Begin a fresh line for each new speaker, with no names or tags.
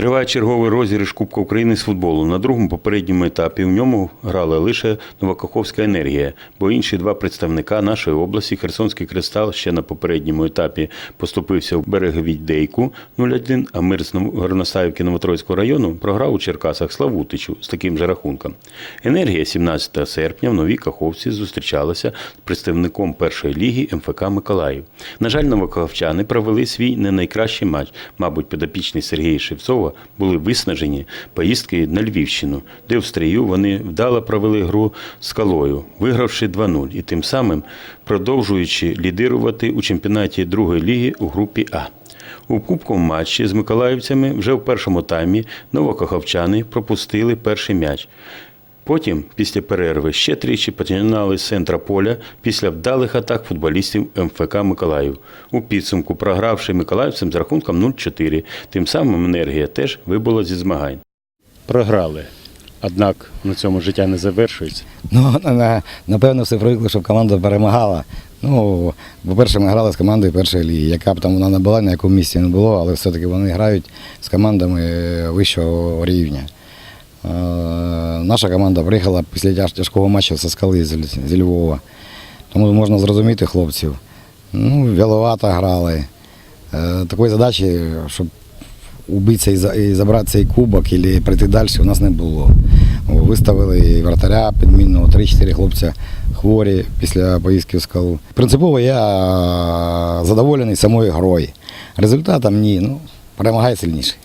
Триває черговий розіграш Кубка України з футболу. На другому попередньому етапі в ньому грала лише Новокаховська енергія, бо інші два представника нашої області Херсонський кристал ще на попередньому етапі поступився в береговій Дейку 0-1, а мир з Горностаївки Новотроїцького району програв у Черкасах Славутичу з таким же рахунком. Енергія 17 серпня в Новій Каховці зустрічалася з представником першої ліги МФК Миколаїв. На жаль, новокаховчани провели свій не найкращий матч. Мабуть, підопічний Сергій Шевцова були виснажені поїздки на Львівщину, де в стрію вони вдало провели гру з скалою, вигравши 2-0 і тим самим продовжуючи лідирувати у чемпіонаті другої ліги у групі А. У кубковому матчі з миколаївцями вже в першому таймі новокоховчани пропустили перший м'яч. Потім, після перерви, ще тричі починали з центра поля після вдалих атак футболістів МФК Миколаїв. У підсумку, програвши миколаївцям з рахунком 0-4. Тим самим енергія теж вибула зі змагань. Програли. Однак на цьому життя не завершується.
Ну, напевно, все привикли, щоб команда перемагала. Ну, по-перше, ми грали з командою першої ліги, яка б там вона не була, на якому місці не було, але все-таки вони грають з командами вищого рівня. Наша команда приїхала після тяжкого матчу зі скали зі Львова. Тому можна зрозуміти хлопців. Ну, вяловато грали. Е, такої задачі, щоб убитися і забрати цей кубок або прийти далі, у нас не було. Виставили і вратаря підмінного, 3-4 хлопця хворі після поїздки в скалу. Принципово я задоволений самою грою. Результатом ні, ну, перемагає сильніший.